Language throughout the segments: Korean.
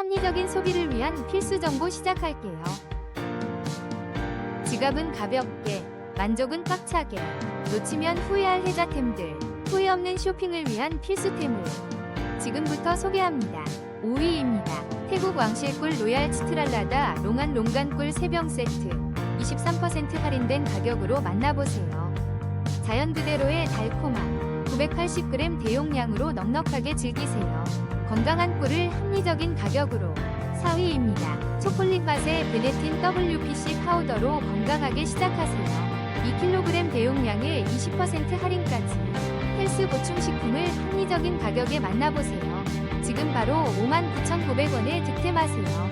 합리적인 소비를 위한 필수 정보 시작할게요. 지갑은 가볍게, 만족은 꽉차게, 놓치면 후회할 혜자템들, 후회 없는 쇼핑을 위한 필수템을 지금부터 소개합니다. 5위입니다. 태국 왕실꿀 로얄 치트랄라다 롱안 롱간꿀 3병 세트 23% 할인된 가격으로 만나보세요. 자연 그대로의 달콤함 980g 대용량으로 넉넉하게 즐기세요. 건강한 꿀을 합리적인 가격으로 4위입니다. 초콜릿 맛의 베네틴 WPC 파우더로 건강하게 시작하세요. 2kg 대용량에 20% 할인까지 헬스 보충식품을 합리적인 가격에 만나보세요. 지금 바로 59,900원에 득템하세요.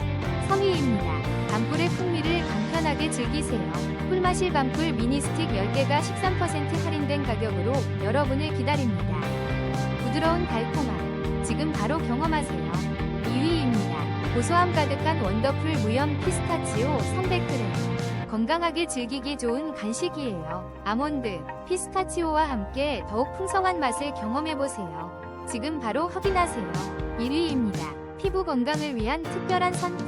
3위입니다. 밤꿀의 풍미를 간편하게 즐기세요. 꿀마실 밤꿀 미니 스틱 10개가 13% 할인된 가격으로 여러분을 기다립니다. 부드러운 달콤함, 지금 바로 경험하세요. 2위입니다. 고소함 가득한 원더풀 무염 피스타치오 300g. 건강하게 즐기기 좋은 간식이에요. 아몬드, 피스타치오와 함께 더욱 풍성한 맛을 경험해보세요. 지금 바로 확인하세요. 1위입니다. 피부 건강을 위한 특별한 선택.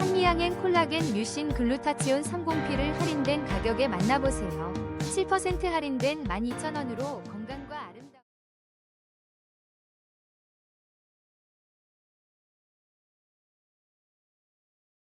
한미양행 콜라겐 뮤신 글루타치온 30P를 할인된 가격에 만나보세요. 7% 할인된 12,000원으로 건강